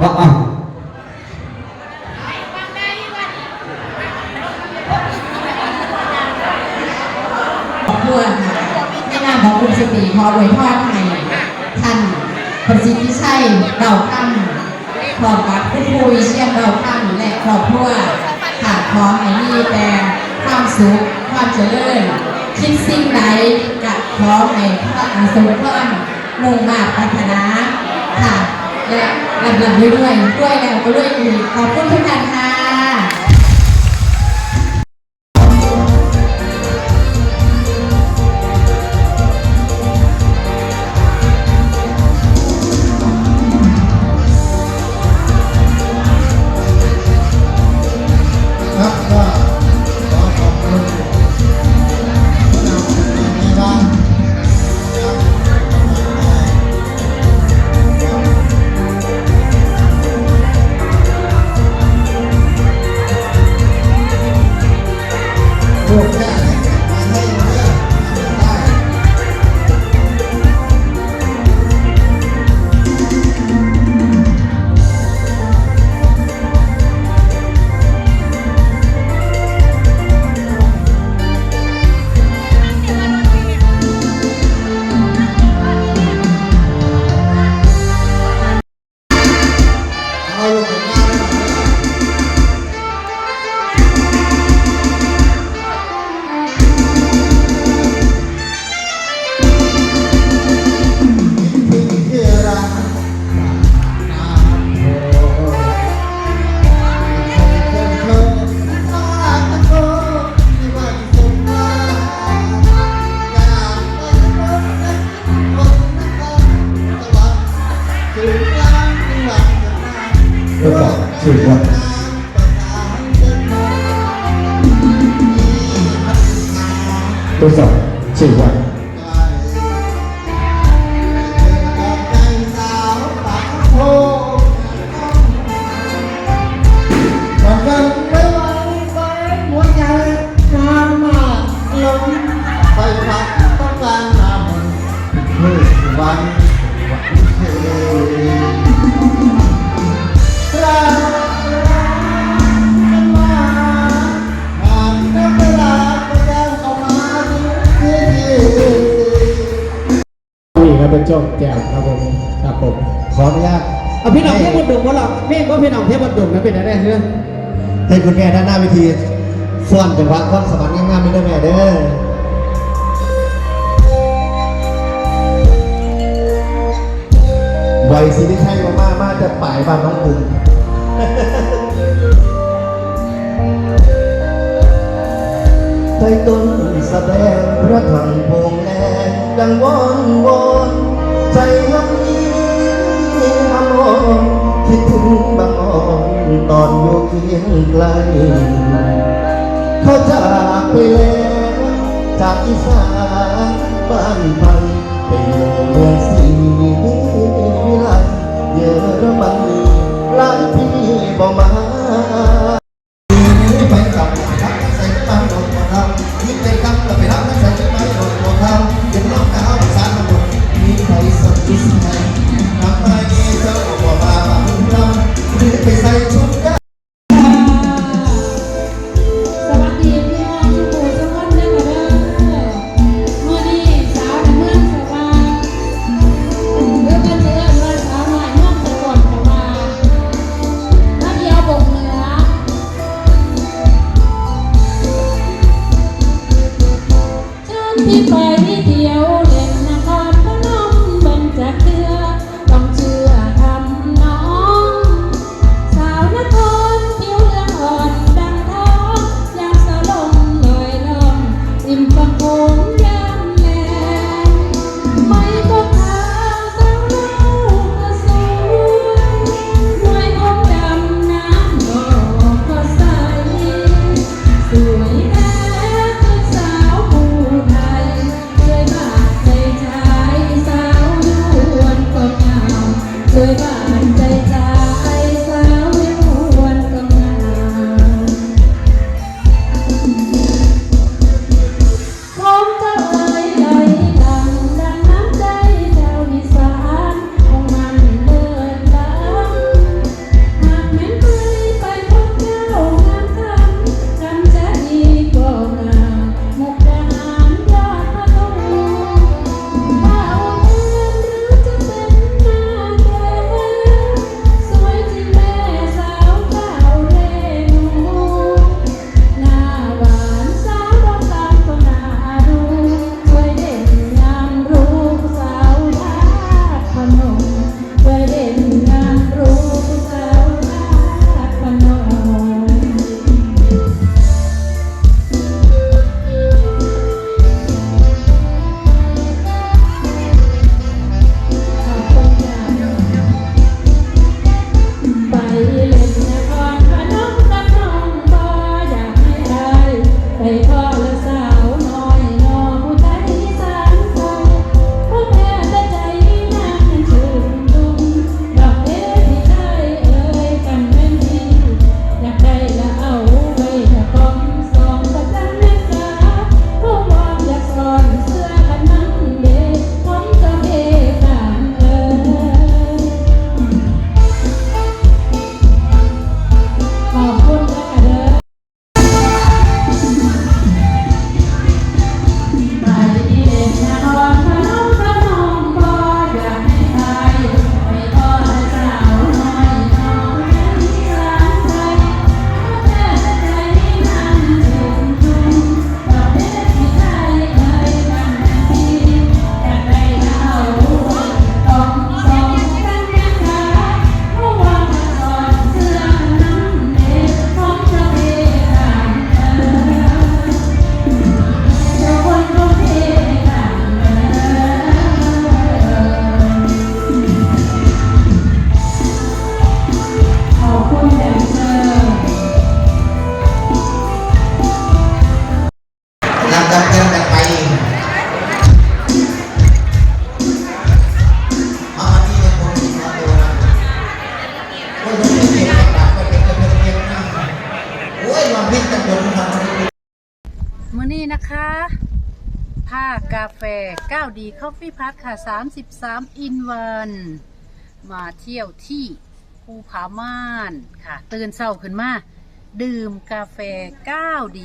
อะอะขอบคุณค่ะในนามของคุณสติขออวยพรให้ท่านประสิทธิชัยเดาค่ำพร้อมกับคุณครูวิเชียนเดาค่ำและครอบครัวค่ะขอให้มีแต่ความสุขความเจริญคิดสิ่งใดก็ขอให้พระอาสมพรมุ่งมาพัฒนาค่ะ และลำดับด้วยด้วยด้วยแล้วก็ด้วยอีกขอบคุณทุกท่านค่ะ ตัวสอ นี่ครับเป็นโจ้แก้วครับผมครับผมขออนุญาตเอาพี่น้องเทพบุตรดุมวะหรอเมฆว่าพี่น้องเทพบุตรดุมนะเป็นอะไรเชื่อให้คุณแม่ด้านหน้าเวทีฟ้อนจังหวะความสมานงามๆไม่ได้แม่เด้อไวสิที่ใช่มามามาจะป่ายบ้านน้องปุ่มใต้ต้นแสดงพระถังพงแดงดังวอนวอน ใจน้ำนี้อมรคิดถึงบางอ่อนตอนอยู่เคียงไกลเขาจากไปแล้วจากอีสานบ้านพังไปอยู่เมืองศรีวิไลเยอรมันหลายปีบ่มาไปกับ 9D Coffee Plus ค่ะ 33 in 1มาเที่ยวที่ภูผาม่านค่ะ ตื่นเช้าขึ้นมา ดื่มกาแฟ 9D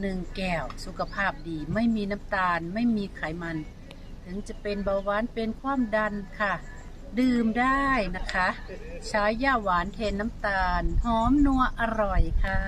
หนึ่งแก้วสุขภาพดี ไม่มีน้ำตาล ไม่มีไขมัน ถึงจะเป็นเบาหวานเป็นความดันค่ะ ดื่มได้นะคะ ใช้ย่าหวานแทนน้ำตาล หอมนัวอร่อยค่ะ